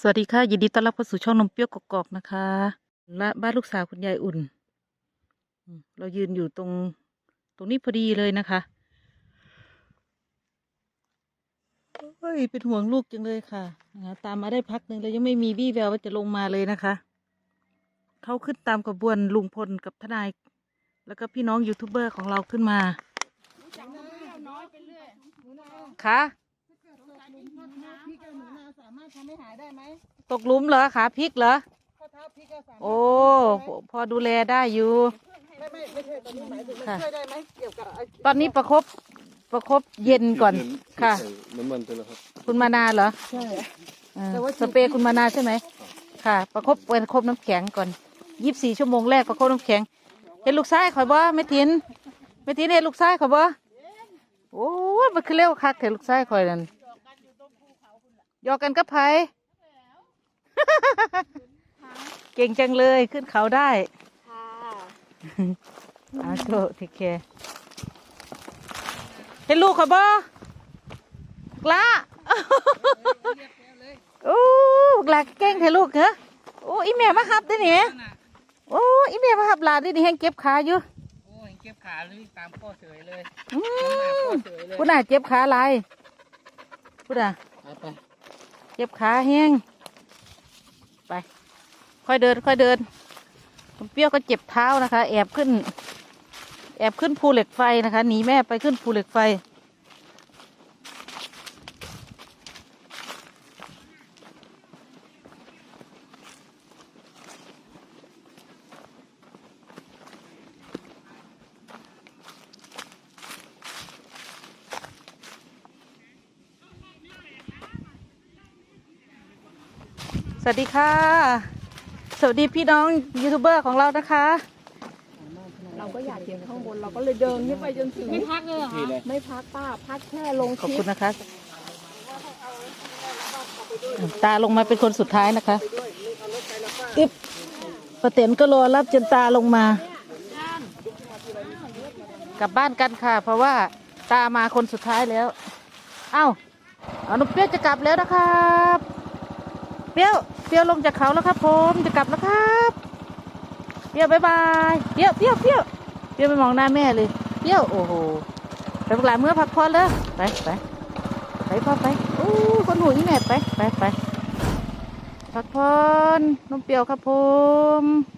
สวัสดีค่ะ ยินดีต้อนรับเข้าสู่ช่องนมเปรี้ยวกกอกนะคะ และบ้านลูกสาวคุณยายอุ่นอืมเรายืนอยู่ตรงตรงนี้พอดีเลยนะคะเฮ้ยเป็นห่วงลูกจังเลยค่ะนะคะตามมาได้พักหนึ่งแล้วยังไม่มีวี่แววว่าจะลงมาเลยนะคะ เขาขึ้นตามกระบวนลุงพลกับทนาย แล้วก็พี่น้องยูทูบเบอร์ของเราขึ้นมาค่ะ พี่กับหนูนาสามารถ ทำให้หายได้ไหมตกหลุมเหรอขาพลิกเหรอข้อเท้าพี่ก็สามารถโอ้พอดูแลได้อยู่ ไม่ไม่ไม่ใช่ตอนนี้หมายถึงมันค่ะ ช่วยได้ไหมเกี่ยวกับไอ้ตอนนี้ประคบประคบเย็นก่อนค่ะ น้ำมันไปแล้วครับ คุณมานาเหรอใช่ เออแต่ว่า สเปรย์คุณมานาใช่ไหมค่ะ ประคบเป็นประคบน้ำแข็งก่อนยี่สิบสี่ชั่วโมงแรกประคบน้ำแข็งเห็นลูกชายข่อยบ่ไม่ทินไม่ทินเห็นลูกชายข่อยบ่โอ้ยมันคือเร็วคักเห็นลูกชายข่อยนั่นห ยอกกันกับไผ เก่งจังเลยขึ้นเขาได้อาโชเทคแคร์เห็นลูกข่อยบ่ละโอ้หลานเก่งเถอะลูกเหรอโอ้อีแม่มาหับได้เนี่ยโอ้อีแม่มาหับหลานได้นี่แห้งเก็บขาอยู่โอ้ยเก็บขาเลยตามพ่อเฉยเลยอืน้ำหนักมพ่อเฉยเลยพูดน่ะเจ็บขาหลายพูดน่ะ เย็บขาแห้ง ไป ค่อยเดินค่อยเดินคุณเปรี้ยวก็เจ็บเท้านะคะ แอบขึ้น แอบขึ้นภูเหล็กไฟนะคะหนีแม่ไปขึ้นภูเหล็กไฟ วัสดีค่ะ สวัสดีพี่น้องยูทูบเบอร์ของเรานะคะ เราก็อยากเก็บข้างบนเราก็เลยเดินขึ้นไปจนถึงไม่พักเลยทีเลยไม่พักป้าพักแค่ลงขอบคลิคุปณนะคะ ตาลงมาเป็นคนสุดท้ายนะคะอึ๊บประเต็นก็รอรับจนตาลงมา กลับบ้านกันค่ะ เพราะว่าตามาคนสุดท้ายแล้ว เอ้าเอาหนุเปรี้ยวจะกลับแล้วนะครับ เปรี้ยว เปี้ยวลงจากเขาแล้วครับผมจะกลับแล้วครับเปรี้ยวบายบายเปรี้ยวเปี้ยวเปี้ยวเปรี้ยวไปมองหน้าแม่เลยเปรี้ยวโอ้โหไปพวกหลานเมื่อพักผ่อนเลยไปไปไปพ่อไปโอ้คนหูนี่แม่ไปไปไปพักผ่อนน้องเปียวครับผม